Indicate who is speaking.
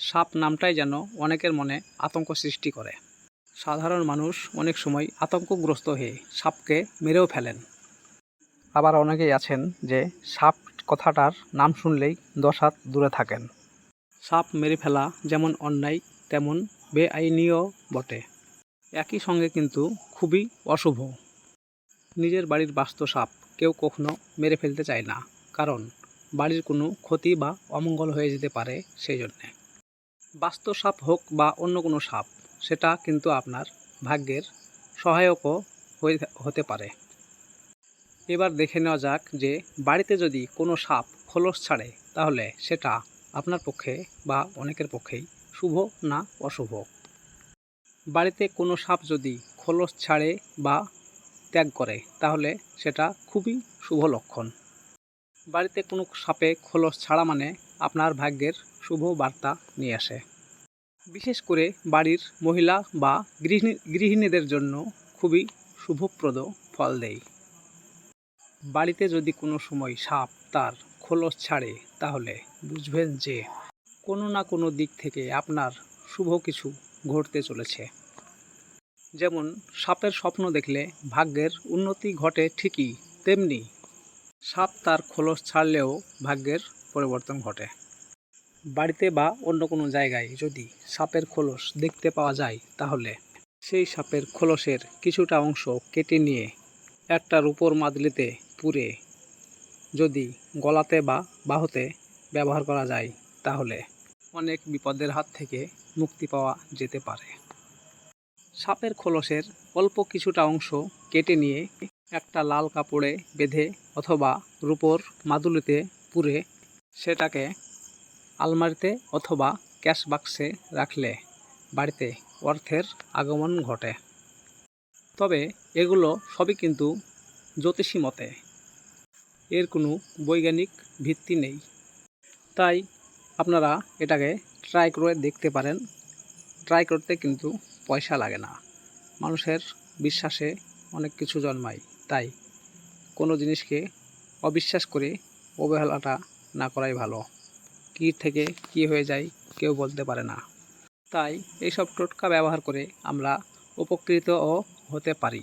Speaker 1: সাপ নামটাই যেন অনেকের মনে আতঙ্ক সৃষ্টি করে। সাধারণ মানুষ অনেক সময় আতঙ্কগ্রস্ত হয়ে সাপকে মেরেও ফেলেন। আবার অনেকেই আছেন যে সাপ কথাটার নাম শুনলেই দশ হাত দূরে থাকেন। সাপ মেরে ফেলা যেমন অন্যায়, তেমন বেআইনিও বটে। একই সঙ্গে কিন্তু খুবই অশুভ। নিজের বাড়ির বাস্তু সাপ কেউ কখনো মেরে ফেলতে চায় না, কারণ বাড়ির কোনো ক্ষতি বা অমঙ্গল হয়ে যেতে পারে সেই জন্যে। বাস্তু সাপ হোক বা অন্য কোনো সাপ, সেটা কিন্তু আপনার ভাগ্যের সহায়কও হয়ে হতে পারে। এবার দেখে নেওয়া যাক যে বাড়িতে যদি কোনো সাপ খোলস ছাড়ে, তাহলে সেটা আপনার পক্ষে বা অনেকের পক্ষেই শুভ না অশুভ। বাড়িতে কোনো সাপ যদি খোলস ছাড়ে বা ত্যাগ করে, তাহলে সেটা খুবই শুভ লক্ষণ। বাড়িতে কোনো সাপে খোলস ছাড়া মানে আপনার ভাগ্যের শুভ বার্তা নিয়ে আসে। বিশেষ করে বাড়ির মহিলা বা গৃহিণী গৃহিণীদের জন্য খুবই শুভপ্রদ ফল দেয়। বাড়িতে যদি কোনো সময় সাপ, তার খোলস ছাড়ে, তাহলে বুঝবেন যে কোনো না কোনো দিক থেকে আপনার শুভ কিছু ঘটতে চলেছে। যেমন, সাপের স্বপ্ন দেখলে ভাগ্যের উন্নতি ঘটে ঠিকই, তেমনি সাপ তার খোলস ছাড়লেও ভাগ্যের পরিবর্তন ঘটে। বাড়িতে বা অন্য কোনো জায়গায় যদি সাপের খোলস দেখতে পাওয়া যায়, তাহলে সেই সাপের খোলসের কিছুটা অংশ কেটে নিয়ে একটা রূপোর মাদলিতে পুড়ে যদি গলাতে বা বাহুতে ব্যবহার করা যায়, তাহলে অনেক বিপদের হাত থেকে মুক্তি পাওয়া যেতে পারে। সাপের খোলসের অল্প কিছুটা অংশ কেটে নিয়ে একটা লাল কাপড়ে বেঁধে অথবা রূপোর মাদুলিতে পুরে সেটাকে আলমারিতে অথবা ক্যাশ বাক্সে রাখলে বাড়িতে অর্থের আগমন ঘটে। তবে এগুলো সবই কিন্তু জ্যোতিষী মতে। এর কোনো বৈজ্ঞানিক ভিত্তি নেই। তাই আপনারা এটাকে ট্রাই করে দেখতে পারেন। ট্রাই করতে কিন্তু পয়সা লাগে না। মানুষের বিশ্বাসে অনেক কিছু জন্মায়। তাই কোনো জিনিসকে অবিশ্বাস করে অবহেলাটা না করাই ভালো। কি থেকে কি হয়ে যায় কেউ বলতে পারে না। তাই এইসব টোটকা ব্যবহার করে আমরা উপকৃতও হতে পারি।